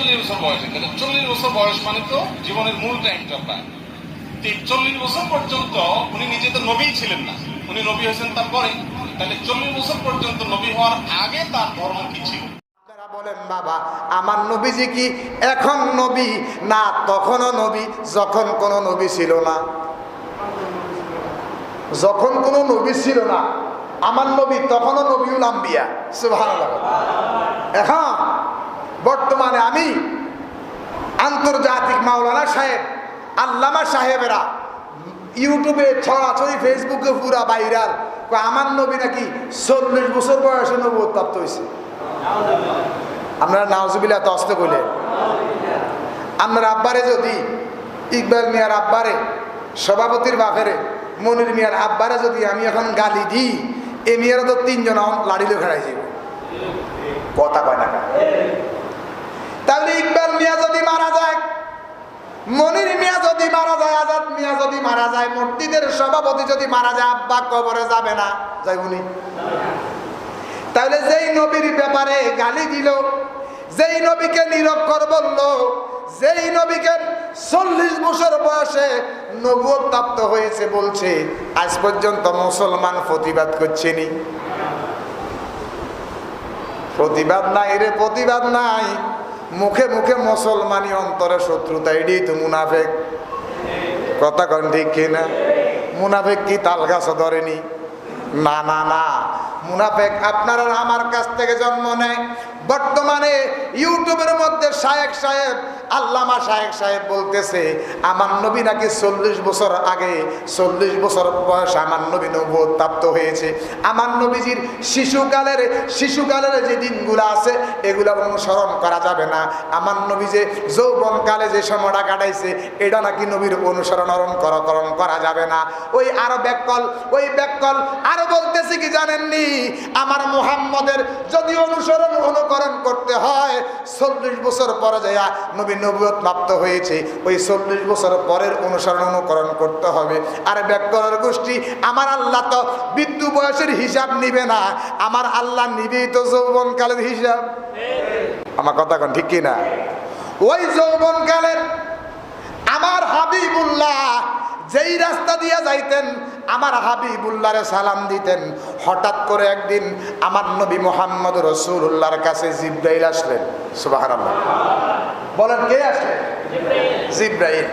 একচল্লিশ বছর বয়সে। তাহলে চল্লিশ বছর বয়স মানে তো জীবনের মূল টাইমটা প্রায়। চল্লিশ বছর পর্যন্ত উনি নিজে তো নবী ছিলেন না। উনি নবী হয়েছেন তারপরে তাহলে চল্লিশ বছর পর্যন্ত নবী হওয়ার আগে তার ধর্ম কি ছিল? বলেন, বাবা, আমার নবীজি কি এখন নবী? না, তখনও নবী, যখন কোনো নবী ছিল না। যখন কোনো নবী ছিল না, আমার নবী, তখনও নবীউল আম্বিয়া। সুবহানাল্লাহ। এখন বর্তমানে আমি আন্তর্জাতিক মাওলানা সাহেব, আল্লামা সাহেবেরা ইউটিউবে ছড়াছড়ি, ফেসবুকে পুরা ভাইরাল। কয়, আমার নবী নাকি চল্লিশ বছর বয়সে নবী প্রাপ্ত হয়েছে। আপনারা নাওজবিল্লা তস্ত করলেন আপনার আব্বারে যদি, ইকবাল মিয়ার আব্বারে, সভাপতির বাপেরে, মনির মিয়ার আব্বারে যদি আমি এখন গালি দিই, এ মিয়ারা তো তিনজন লাড়িলে খেড়াই যাব কথা কয় না? তাহলে ইকবাল মিয়া যদি মারা যায়, মনির মিয়া যদি মারা যায়, আজাদ মিয়া যদি মারা যায় মসজিদের সভাপতি যদি মারা যায়, আব্বা কবরে যাবে না। যাই উনি। তাহলে যেই নবীর ব্যাপারে গালি দিল, যেই নবীকে নিরক্ষর বলল, যেই নবীকে চল্লিশ বছর বয়সে নবুয় প্রাপ্ত হয়েছে বলছে, আজ পর্যন্ত মুসলমান প্রতিবাদ করছেনি প্রতিবাদ নাই রে, প্রতিবাদ নাই। মুখে মুখে মুসলমানি অন্তরে শত্রুতা এটাই তো মুনাফেক। কথা কন ঠিক কিনা? মুনাফেক কি তাল গাছ ধরেনি? না না না। মুনাফেক আপনার আর আমার কাছ থেকে জন্ম নেয়। বর্তমানে ইউটিউবের মধ্যে শায়েক সাহেব আল্লামা শায়েক সাহেব বলতেছে, আমার নবী নাকি চল্লিশ বছর আগে, চল্লিশ বছর বয়স আমার নবী নবুয় প্রাপ্ত হয়েছে। আমার নবীজির শিশুকালের শিশুকালের যে দিনগুলো আছে, এগুলো অনুসরণ করা যাবে না। আমার নবী যে যৌবনকালে যে সময়টা কাটাইছে, এটা নাকি নবীর অনুসরণ করকরণ করা যাবে না। ওই আরও ব্যাকল ওই ব্যাকল আরও বলতেছে কি জানেননি? আমার মুহাম্মদের যদি অনুসরণ, অনুকরণ করতে হয়, চল্লিশ বছর পরে যাইয়া নবী নবুয়ত প্রাপ্ত হয়েছে, ওই চল্লিশ বছর পরের অনুসরণ অনুকরণ করতে হবে। আর ব্যাকরণের গোষ্ঠী, আমার আল্লাহ তো মৃত্যু বয়সের হিসাব নিবে না, আমার আল্লাহ নিবেই তো যৌবনকালের হিসাব। আমার কথা কোন ঠিক কি না ওই যৌবনকালের আমার হাবিবুল্লাহ যেই রাস্তা দিয়ে যাইতেন, আমার হাবিবুল্লাহরে সালাম দিতেন। হঠাৎ করে একদিন আমার নবী মোহাম্মদ রসুল্লাহর কাছে জিব্রাইল আসলেন। সুবাহ বলেন কে আসলেন জিব্রাইল।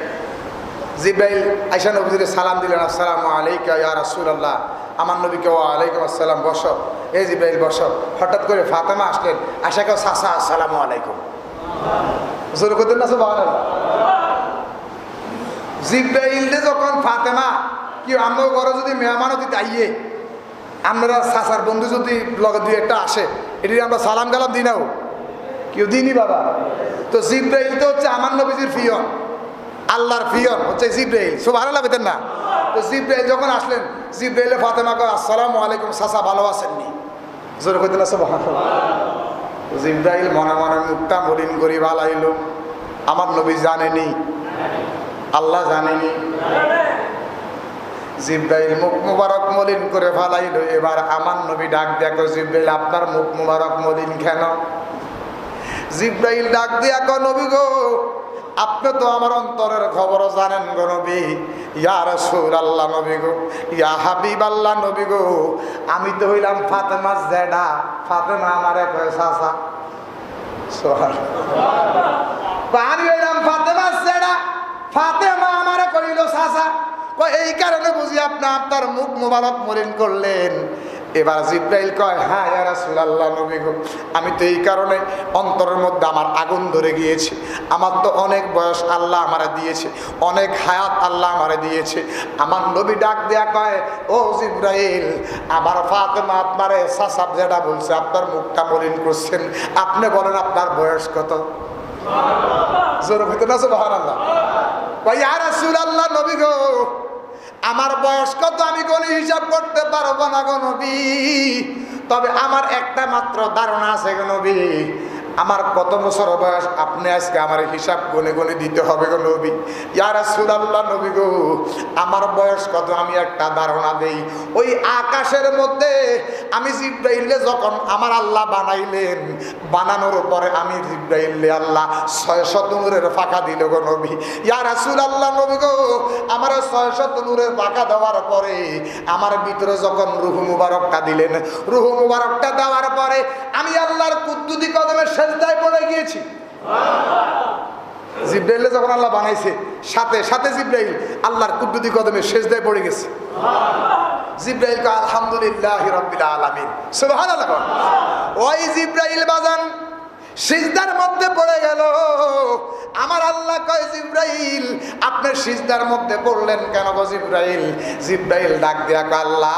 জিব্রাইল আইসা নবীদের সালাম দিলেন, আসসালামু আলাইকা ইয়া রাসূলুল্লাহ, আমার নবীকে ওয়া আলাইকুম আসসালাম বস। এই জিব্রাইল বস। হঠাৎ করে ফাতেমা আসলেন আশা কেউ সাসা আসসালামু আলাইকুম। জোর করতেন না, সুবহানাল্লাহ? জিব্রাইলে যখন ফাতেমা, কি আমার ঘরে যদি মেহমান অতিথি আইয়ে, আমরা সাসার বন্ধু যদি লগে দুই একটা আসে, এটি আমরা সালাম গালাম দিই নাও কেউ দিনই বাবা? তো জিব্রাইল তো হচ্ছে আমার নবীজির ফিয়ন আল্লাহর ফিয়ন হচ্ছে জিব্রাইল। সব ভালো লাগতেন না? তো জিব্রাইল যখন আসলেন জিব্রাইলে ফাতেমা কয়, আসসালামু আলাইকুম সাসা ভালো আছেননি? জোরে কইতেন না সব জিব্রাইল মনে মনে মুখটা মলিন করি ভালাইল আমার নবী জানেনি? আল্লাহ জানেনি। জিব্রাইল মুখ মুবারক মলিন করে ফালাইল, এবার আমার নবী ডাক দেখো জিব্রাইল, আপনার মুখ মুবারক মলিন কেন? জিব্রাইল ডাক দিয়া কো নবী গো, আপনি তো আমার অন্তরের খবর জানেন গো নবী। ইয়া রাসূল আল্লাহ নবী গো, ইয়া হাবিব আল্লাহ নবী গো, আমি তো হইলাম ফাতেমা জেডা। ফাতেমা আমারে কয় সাসা আমি হইলাম ফাতেমা জেডা। ফাতেমা আমারে কইল সাসা এই কারণে বুঝি আপনি আপনার মুখ মোবারক মলিন করলেন। এবার জিব্রাইল কয় হ্যাঁ ইয়া রাসূলুল্লাহ, নবী গো, আমি তো এই কারণে অন্তরের মধ্যে আমার আগুন ধরে গিয়েছে। আমার তো অনেক বয়স আল্লাহ আমারে দিয়েছে, অনেক হায়াত আল্লাহ আমারে দিয়েছে। আমার নবী ডাক দেয়া কয়, ও জিব্রাইল, আমার ফাতেমা আপনারে সাসাব যেটা বলছে, আপনার মুখটা মলিন করছেন, আপনি বলেন আপনার বয়স কত? জোর হইতে না, সুবহানাল্লাহ। কয়, ইয়া রাসূলুল্লাহ, নবী গো আমার বয়স কত আমি কোনো হিসাব করতে পারব না গো নবী? তবে আমার একটা মাত্র ধারণা আছে গো নবী। আমার কত বছর বয়স আপনি আজকে আমার হিসাব গনে গনে দিতে হবে গো নবী। ইয়ারা সুরাল্লাহ নবী গো, আমার বয়স কত আমি একটা ধারণা দেই। ওই আকাশের মধ্যে আমি জিব্রাইলে যখন আমার আল্লাহ বানাইলেন, বানানোর পরে আমি জিব্রাইলে আল্লাহ ছয় শত নূরের ফাঁকা দিল গো নবী। ইয়া রাসূল আল্লাহ নবী গো, আমার ছয় শত নূরের ফাঁকা দেওয়ার পরে আমার ভিতরে যখন রুহু মুবারকটা দিলেন, রুহু মুবারকটা দেওয়ার পরে আমি আল্লাহর কুদ্দুদি কদমে সেজদায় পড়ে গিয়েছি। জিব্রাইলে যখন আল্লাহ বানাইছে, সাথে সাথে জিব্রাইল আল্লাহর কুদ্দুদি কদমে সেজদায় পড়ে গেছে। জিব্রাইল কা আলহামদুলিল্লাহ রাব্বিল আলামিন। সুবহানাল্লাহ ওই জিব্রাইল বাজান, সিজদার মধ্যে পড়ে গেল। আমার আল্লাহ কয়, জিব্রাইল, আপনি সিজদার মধ্যে পড়লেন কেন গো জিব্রাইল? জিব্রাইল ডাক দিয়া আল্লাহ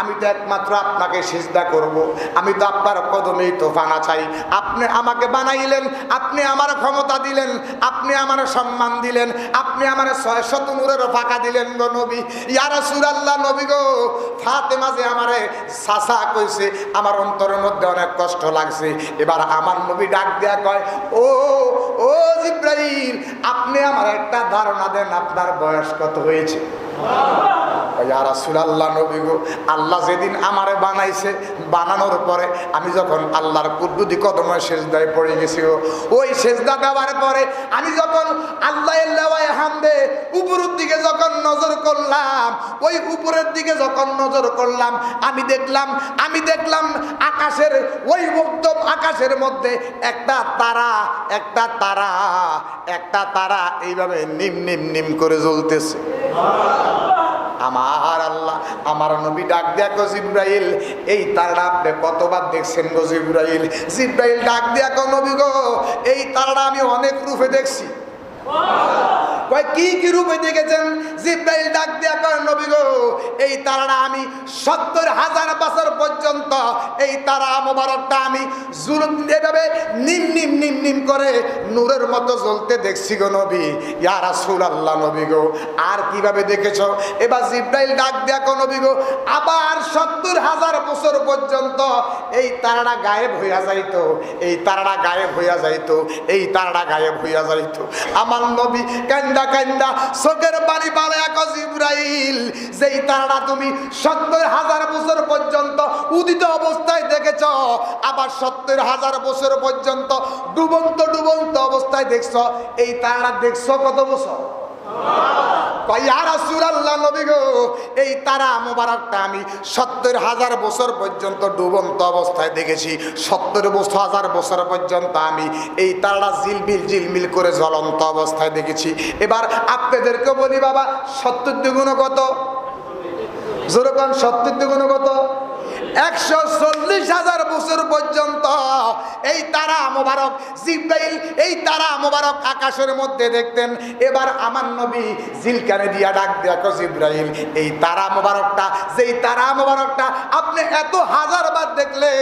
আমি তো একমাত্র আপনাকে সিজদা করব। আমি তো আপনার কদমেই তো ফানা চাই। আপনি আমাকে বানাইলেন, আপনি আমার ক্ষমতা দিলেন, আপনি আমার সম্মান দিলেন, আপনি আমার ছয় শত নূরের ফাঁকা দিলেন গো নবী। ইয়ারা সুরাল্লাহ নবী গো ফাতে মাঝে আমারে সাসা কইছে, আমার অন্তরের মধ্যে অনেক কষ্ট লাগছে। এবার আমার নবী ডাক দেয়া কয়, ও ও জিব্রাইল, আপনি আমার একটা ধারণা দেন, আপনার বয়স কত হয়েছে? আল্লাহ নবী গো, আল্লাহ যেদিন আমারে বানাইছে, বানানোর পরে আমি যখন আল্লাহর কুদ্দুদি কদমে সেজদায় পড়ে গেছি ওই সেজদা দেওয়ার পরে আমি যখন আল্লাহ হামদে উপরের দিকে যখন নজর করলাম, ওই উপরের দিকে যখন নজর করলাম, আমি দেখলাম আমি দেখলাম আকাশের, ওই উত্তম আকাশের মধ্যে একটা তারা একটা তারা একটা তারা এইভাবে নিম নিম নিম করে জ্বলতেছে। আমার আল্লাহ, আমার নবী ডাক দেয়া গো জিব্রাইল, এই তারাটা আপনি কতবার দেখছেন গো জিব্রাইল? জিব্রাইল ডাক দেয়া গো নবী গো, এই তারাটা আমি অনেক রূপে দেখছি। কয়, কি কি রূপে দেখেছেন জিব্রাইল ডাক দিয়া কয়, নবী গো, এই তারাটা আমি সত্তর হাজার বছর পর্যন্ত, এই তারা মোবারকটা আমি জুলুম এভাবে নিম নিম নিম নিম করে নূরের মতো জ্বলতে দেখছি গো নবী। ইয়া রাসূলুল্লাহ নবী গো, আর কীভাবে দেখেছ? এবার জিব্রাইল ডাক দিয়া কো নবী গো, আবার সত্তর হাজার বছর পর্যন্ত এই তারাটা গায়েব হইয়া যাইতো, এই তারাটা গায়েব হইয়া যাইতো, এই তারাটা গায়েব হইয়া যাইতো। আমার নবী কান্দা কান্দা চোখের বাড়ি পালে এক ইব্রাহিল যেই তারাটা তুমি সত্তর হাজার বছর পর্যন্ত উদিত অবস্থায় দেখেছ, আবার সত্তর হাজার বছর পর্যন্ত ডুবন্ত ডুবন্ত অবস্থায় দেখছ। এই তারা দেখছ কত বছর রাসূলুল্লাহ নবী গো, এই তারা মোবারকটা আমি সত্তর হাজার বছর পর্যন্ত ডুবন্ত অবস্থায় দেখেছি। সত্তর বছর হাজার বছর পর্যন্ত আমি এই তারাটা জিলমিল জিলমিল করে জ্বলন্ত অবস্থায় দেখেছি। এবার আপনাদেরকে বলি বাবা, সত্তর দ্বিগুণ কত? যেরকম সত্তর দ্বিগুণ কত? একশো চল্লিশ হাজার বছর পর্যন্ত এই তারা মোবারক জিব্রাইল, এই তারা মোবারক আকাশের মধ্যে দেখতেন। এবার আমার নবী জিলকানে দিয়া ডাক দেখো জিব্রাইল, এই তারা মোবারকটা, যেই তারা মোবারকটা আপনি এত হাজার বার দেখলেন,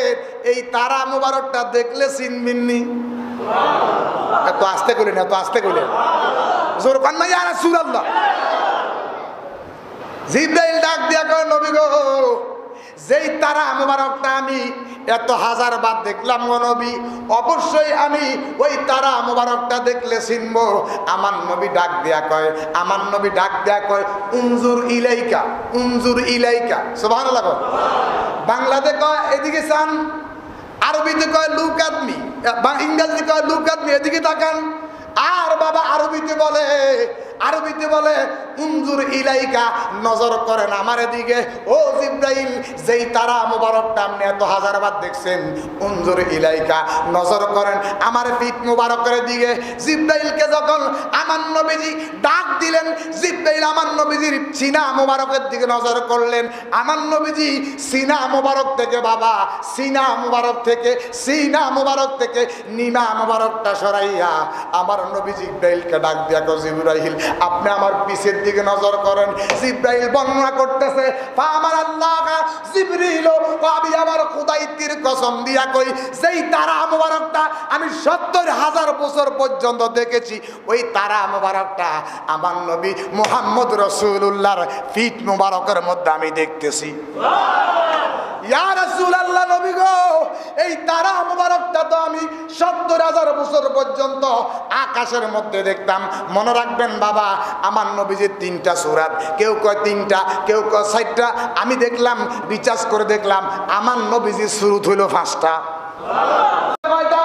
এই তারা মোবারকটা দেখলে চিনবিননি এত আস্তে করলেন এত আস্তে করলেন জোর কান্না সুরাল্লাহ। জিব্রাইল ডাক দিয়া নবী গো যেই তারা মোবারকটা আমি এত হাজার বার দেখলাম নবী। অবশ্যই আমি ওই তারা মোবারকটা দেখলে চিনব। আমার নবী ডাক দেয়া কয়, আমার নবী ডাক দেয়া কয়, উনজুর ইলাইকা উনজুর ইলাইকা। সুবহান বাংলাতে কয়, এদিকে চান। আরবিতে কয়, লুক আদমি বা ইংরেজি কয়, লুক আদমি এদিকে তাকান। আর বাবা আরবিতে বলে আরবিতে বলে, উনজুর ইলাইকা, নজর করেন আমার এদিকে ও জিব্রাইল, যেই তারা মোবারকটা আপনি এত হাজার বার দেখছেন, উনজুর ইলাইকা, নজর করেন আমার পিঠ মোবারকের দিকে। জিব্রাইলকে যখন আমার নবীজি ডাক দিলেন, জিব্রাইল আমার নবীজির সিনা মোবারকের দিকে নজর করলেন। আমার নবীজি, সিনা মোবারক থেকে বাবা, সিনা মোবারক থেকে, সিনা মোবারক থেকে নিমা মোবারকটা সরাইয়া আমার নবী জিব্রাইলকে ডাক দিয়া জিব্রাইল আপনি আমার পিছের দিকে নজর করেন। জিব্রাইল বর্ণনা করতেছে আমার আল্লাহ জিব্রিল আমি আমার খুদাইতির কসম দিয়া কই, যেই তারা মোবারকটা আমি সত্তর হাজার বছর পর্যন্ত দেখেছি, ওই তারা মোবারকটা আমার নবী মোহাম্মদ রসুল্লাহর ফিট মোবারকের মধ্যে আমি দেখতেছি। গো, এই তারা তো আমি সত্তর হাজার বছর পর্যন্ত আকাশের মধ্যে দেখতাম। মনে রাখবেন বাবা তিনটা সুরাত, কেউ কয় তিনটা, কেউ কয় আমি দেখলাম, রিচার্জ করে দেখলাম, আমার নবীজি শুরু হইল পাঁচটা কয়টা?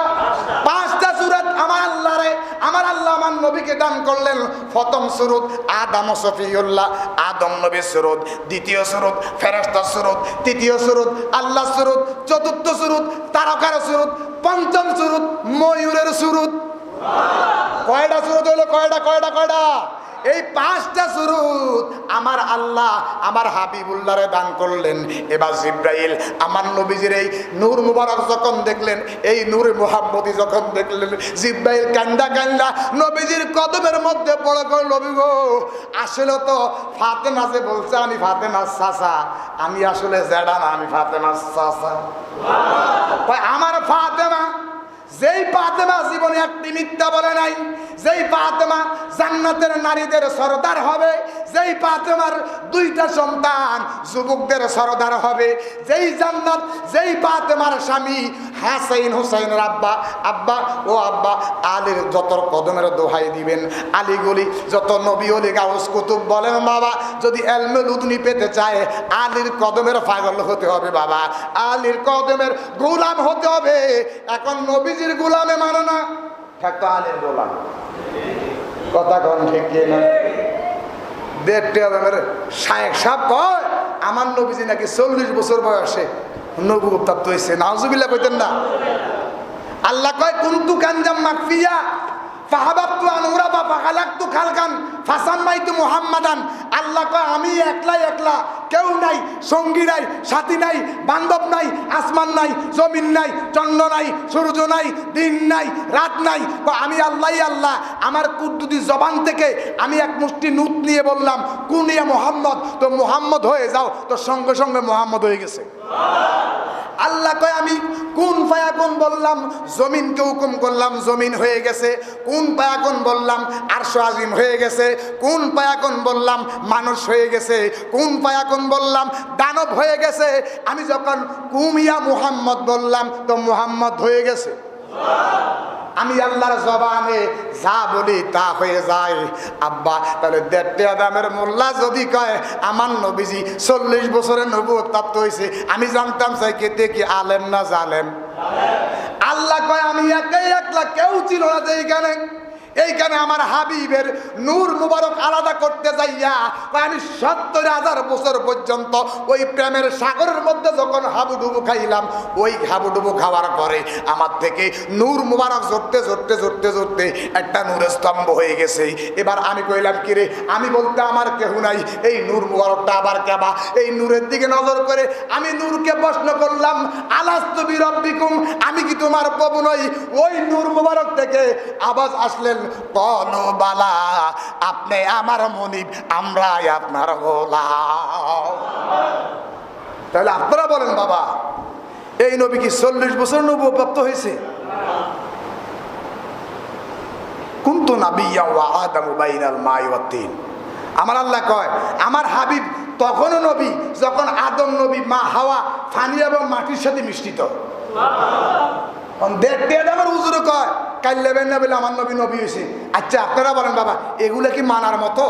পাঁচটা সুরত আমার আল্লাহ রে আমার আল্লাহ আমার নবীকে দান করলেন, প্রথম সুরুত আদম সফিউল্লাহ, আদম নবী সুরত, দ্বিতীয় সুরত ফেরেস্তা সুরত, তৃতীয় সুরত আল্লাহ সুরত, চতুর্থ সুরত তারকার সুরত, পঞ্চম সুরত ময়ূরের সুরত। কয়টা সুরত হইল কয়টা কয়টা কয়টা? এই পাঁচটা সুরুত আমার আল্লাহ আমার হাবিবুল্লাহরে দান করলেন। এবার জিব্রাইল আমার নবীজির এই নূর মুবারক যখন দেখলেন এই নূর মোহাম্মদী যখন দেখলেন জিব্রাইল কান্দা কান্দা নবীজির কদমের মধ্যে পড়ে কই নবী গো আসলে তো ফাতেমা যে বলছে আমি ফাতেমা চাচা। আমি আসলে জেডা না আমি ফাতেমা চাচা। আমার ফাতেমা যেই ফাতেমা জীবনে একটি মিথ্যা বলে নাই যেই ফাতেমা জান্নাতের নারীদের সরদার হবে, যেই ফাতেমার দুইটা সন্তান যুবকদের সরদার হবে, যেই জান্নাত, যেই ফাতেমার স্বামী হাসাইন হুসাইনের আব্বা আব্বা ও আব্বা আলীর যত কদমের দোহাই দিবেন আলীগুলি যত নবী অলি গাউস কুতুব বলেন, বাবা, যদি এলমেল উদনি পেতে চায়, আলীর কদমের পাগল হতে হবে, বাবা, আলীর কদমের গোলাম হতে হবে, এখন নবীজির গোলামে মানে না। থাকতো আলীর গোলাম কথা কন ঠিক না? হবে আমার শায়েক সাহেব কয়, আমার নবীজি নাকি চল্লিশ বছর বয়সে নবু উত্তাপ্ত হয়েছে। নাউজুবিল্লা কইতেন না। আল্লাহ কয়, কুন্তু কাঞ্জাম মাকফিয়া ফাহাবাত্তু আনুরা বা ফাখালাক্তু খালকান, ফাসাম্মাইতু মুহাম্মাদান। আল্লাহ কয়, আমি একলাই একলা, কেউ নাই, সঙ্গী নাই, সাথী নাই, বান্ধব নাই, আসমান নাই, জমিন নাই, চন্দ্র নাই, সূর্য নাই, দিন নাই, রাত নাই। আমি আল্লাহ আল্লাহ, আমার কুদ্দুদি জবান থেকে আমি এক মুষ্টি নুত নিয়ে বললাম, কুনিয়া মোহাম্মদ, তো মোহাম্মদ হয়ে যাও। তো সঙ্গে সঙ্গে মোহাম্মদ হয়ে গেছে। আল্লাহ কয়, আমি কোন পায়াকুন বললাম, জমিনকে হুকুম করলাম, জমিন হয়ে গেছে। কোন পায়াকুন বললাম, আরশো আজিম হয়ে গেছে। কোন পায়াকুন বললাম মানুষ হয়ে গেছে। কোন পায়াকুন বললাম? দানব হয়ে গেছে। আমি যখন কুমিয়া মুহাম্মদ বললাম, তো মুহাম্মদ হয়ে গেছে। আমি আল্লাহর জবানে যা বলি তা হয়ে যায়। আব্বা, তাহলে দেড়টে আদামের মোল্লা যদি কয়, আমার নবীজি চল্লিশ বছরের নবু প্রাপ্ত হয়েছে। আমি জানতাম, চাই কেতে কি আলেম না জালেম? আল্লাহ কয়, আমি একাই একলা কেউ ছিল না যে এইখানে এইখানে আমার হাবিবের নূর মুবারক আলাদা করতে যাইয়া আমি সত্তর হাজার বছর পর্যন্ত ওই প্রেমের সাগরের মধ্যে যখন হাবুডুবু খাইলাম, ওই হাবুডুবু খাওয়ার পরে আমার থেকে নূর মুবারক জড়তে জড়তে জড়তে জড়তে একটা নূরের স্তম্ভ হয়ে গেছে। এবার আমি কইলাম, কিরে, আমি বলতে আমার কেহ নাই, এই নূর মুবারকটা আবার কেবা? এই নূরের দিকে নজর করে আমি নূরকে প্রশ্ন করলাম আলাস্তবি রব্বিকুম আমি কি তোমার প্রভু নই? ওই নূর মুবারক থেকে আওয়াজ আসলেন কলো বালা আপনি আমার মনিব আমরাই আপনার গোলাম। তাহলে আপনারা বলেন বাবা এই নবী কি চল্লিশ বছর নবপ্রাপ্ত হয়েছে? কুন্তু নাবিয়া আদামু বাইনাল মাই আমার আল্লাহ কয় আমার হাবিব তখনও নবী যখন আদম নবী মা হাওয়া ফানি এবং মাটির সাথে মিশ্রিত দেখতে আমার উজুরে কয় কাল লেবেন না বলে আমার নবী নবী হয়েছে। আচ্ছা আপনারা বলেন, বাবা, এগুলো কি মানার মতো?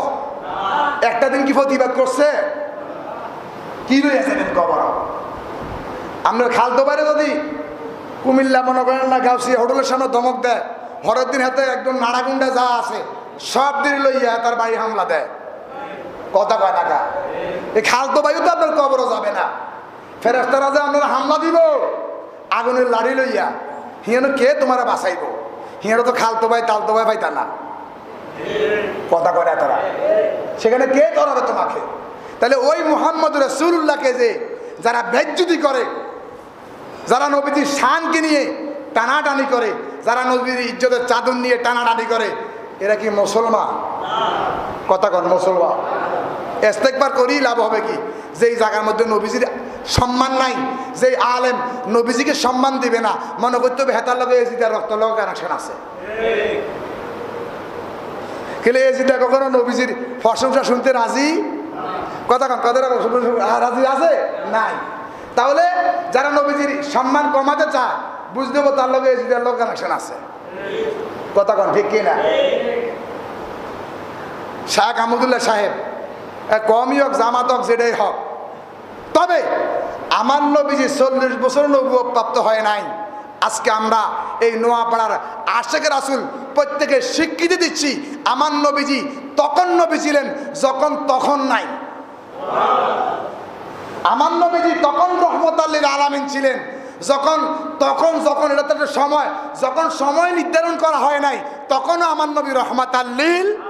একটা দিন কি প্রতিবাদ করছে? কি রয়েছে কবর? আমরা খালতো পারে যদি কুমিল্লা মনে করেন না গাউসি হোটেলের সামনে ধমক দেয়, হরের দিন হাতে একদম নাড়াগুন্ডা যা আছে, সব দিন লইয়া তার বাড়ি হামলা দেয়। কথা কয় টাকা এই খালতো বায়ু তো আপনার কবরও যাবে না। ফেরেস্তারা যে আপনারা হামলা দিব, আগুনের লাড়ি লইয়া, হিয়ানো কে তোমারা বাঁচাইব? হিয়ানো তো খালতো ভাই, তালতো ভাই পাইতা না। কথা করে তারা? সেখানে কে ধরাবে তোমাকে? তাহলে ওই মোহাম্মদ রসুল্লাহকে যে যারা বেজ্জুতি করে, যারা নবীজির শানকে নিয়ে টানাটানি করে, যারা নবীর ইজ্জতের চাদর নিয়ে টানাটানি করে, এরা কি মুসলমান? কথা কন, মুসলমান। এস্তেকবার করেই লাভ হবে কি? যেই জায়গার মধ্যে নবীজির সম্মান নাই, যেই আলেম নবীজিকে সম্মান দিবে না, মনে করতে হবে হেতার লগে এজিদার রক্ত লগে কানেকশন আছে। কিন্তু এজিদা কখনো নবীজির প্রশংসা শুনতে রাজি? কথা কথা রাজি আছে? নাই। তাহলে যারা নবীজির সম্মান কমাতে চায়, বুঝতে হবে তার লগে এজিদের লোক কানেকশন আছে। কথা কন, ঠিক কিনা? শাহ আহমদুল্লাহ সাহেব কমই হোক, জামাত হোক, যেটাই হোক। তবে আমার নবীজি চল্লিশ বছর নবুয় প্রাপ্ত হয় নাই। আজকে আমরা এই নোয়াপাড়ার আশেকের আসুল প্রত্যেকে স্বীকৃতি দিচ্ছি। আমার নবীজি তখন নবী ছিলেন, যখন তখন নাই। আমার নবীজি তখন রহমত আল্লীর আলামিন ছিলেন। যখন, তখন, যখন, এটা তো সময়, যখন সময় নির্ধারণ করা হয় নাই, তখনও আমার নবী রহমত আল্লীল